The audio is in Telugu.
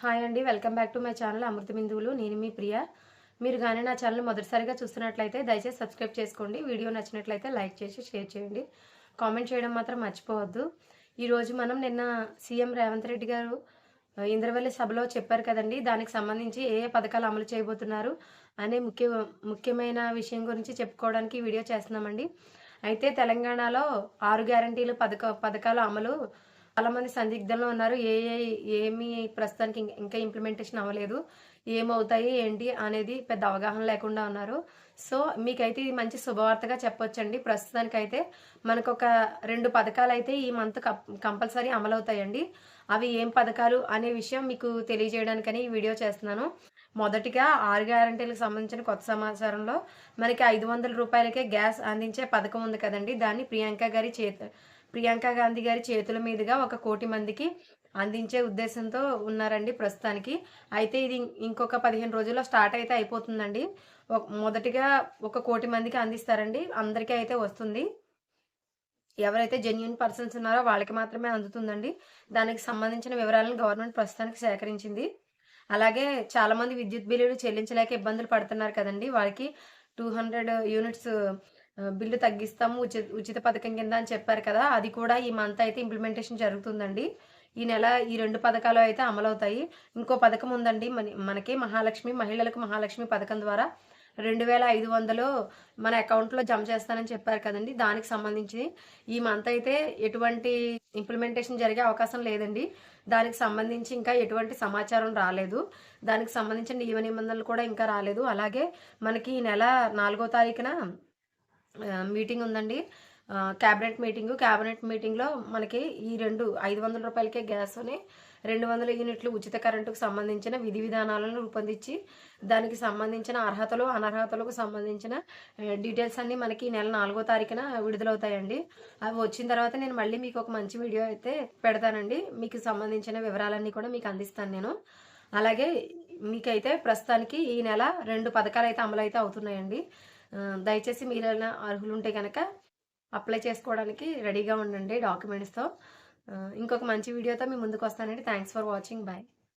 హాయ్ అండి welcome back to my channel అమృత బిందువులు. నేను మీ ప్రియ. మీరు కానీ నా ఛానల్ మొదటిసారిగా చూస్తున్నట్లయితే దయచేసి సబ్స్క్రైబ్ చేసుకోండి. వీడియో నచ్చినట్లయితే లైక్ చేసి షేర్ చేయండి. కామెంట్ చేయడం మాత్రం మర్చిపోవద్దు. ఈరోజు మనం నిన్న సీఎం రేవంత్ రెడ్డి గారు ఇంద్రవల్లి సభలో చెప్పారు కదండి దానికి సంబంధించి ఏ ఏ పథకాలు అమలు చేయబోతున్నారు అనే ముఖ్య ముఖ్యమైన విషయం గురించి చెప్పుకోవడానికి వీడియో చేస్తున్నామండి. అయితే తెలంగాణలో ఆరు గ్యారంటీలు పథక పథకాల అమలు చాలామంది సందిగ్ధంలో ఉన్నారు. ఏ ఏమి ప్రస్తుతానికి ఇంకా ఇంప్లిమెంటేషన్ అవ్వలేదు. ఏమవుతాయి ఏంటి అనేది పెద్ద అవగాహన లేకుండా ఉన్నారు. సో మీకైతే ఇది మంచి శుభవార్తగా చెప్పొచ్చండి. ప్రస్తుతానికైతే మనకు ఒక రెండు పథకాలు అయితే ఈ మంత్ కంపల్సరీ అమలవుతాయండి. అవి ఏం పథకాలు అనే విషయం మీకు తెలియజేయడానికని ఈ వీడియో చేస్తున్నాను. మొదటిగా ఆరు గ్యారంటీలకు సంబంధించిన కొత్త సమాచారంలో మనకి ఐదు వందల రూపాయలకే గ్యాస్ అందించే పథకం ఉంది కదండి. దాన్ని ప్రియాంక గారి చేత ప్రియాంక గాంధీ గారి చేతుల మీదుగా ఒక కోటి మందికి అందించే ఉద్దేశంతో ఉన్నారండి ప్రస్తుతానికి. అయితే ఇది ఇంకొక పదిహేను రోజుల్లో స్టార్ట్ అయితే అయిపోతుందండి. మొదటిగా ఒక కోటి మందికి అందిస్తారండి. అందరికీ అయితే వస్తుంది. ఎవరైతే జెన్యున్ పర్సన్స్ ఉన్నారో వాళ్ళకి మాత్రమే అందుతుందండి. దానికి సంబంధించిన వివరాలను గవర్నమెంట్ ప్రస్తుతానికి సేకరించింది. అలాగే చాలామంది విద్యుత్ బిల్లులు చెల్లించలేక ఇబ్బందులు పడుతున్నారు కదండి. వాళ్ళకి టూ హండ్రెడ్ యూనిట్స్ బిల్లు తగ్గిస్తాము ఉచిత ఉచిత పథకం కింద అని చెప్పారు కదా అది కూడా ఈ మంత్ అయితే ఇంప్లిమెంటేషన్ జరుగుతుందండి. ఈ నెల ఈ రెండు పథకాలు అయితే అమలవుతాయి. ఇంకో పథకం ఉందండి మన మనకి మహాలక్ష్మి మహిళలకు మహాలక్ష్మి పథకం ద్వారా రెండు వేల ఐదు వందలు మన అకౌంట్లో జమ చేస్తానని చెప్పారు కదండి. దానికి సంబంధించి ఈ మంత్ అయితే ఎటువంటి ఇంప్లిమెంటేషన్ జరిగే అవకాశం లేదండి. దానికి సంబంధించి ఇంకా ఎటువంటి సమాచారం రాలేదు. దానికి సంబంధించిన నియమ నిబంధనలు కూడా ఇంకా రాలేదు. అలాగే మనకి ఈ నెల నాలుగో తారీఖున మీటింగ్ ఉందండి. క్యాబినెట్ మీటింగు క్యాబినెట్ మీటింగ్లో మనకి ఈ రెండు ఐదు వందల రూపాయలకే గ్యాస్ని రెండు వందల యూనిట్లు ఉచిత కరెంటుకు సంబంధించిన విధి విధానాలను రూపొందించి దానికి సంబంధించిన అర్హతలు అనర్హతలకు సంబంధించిన డీటెయిల్స్ అన్నీ మనకి ఈ నెల నాలుగో తారీఖున విడుదలవుతాయండి. అవి వచ్చిన తర్వాత నేను మళ్ళీ మీకు ఒక మంచి వీడియో అయితే పెడతానండి. మీకు సంబంధించిన వివరాలన్నీ కూడా మీకు అందిస్తాను నేను. అలాగే మీకైతే ప్రస్తుతానికి ఈ నెల రెండు పథకాలు అయితే అమలు అయితే అవుతున్నాయండి. దయచేసి మీరైనా అర్హులు ఉంటే కనుక అప్లై చేసుకోవడానికి రెడీగా ఉండండి డాక్యుమెంట్స్తో. ఇంకొక మంచి వీడియోతో మీ ముందుకు వస్తానండి. Thanks for watching. బాయ్.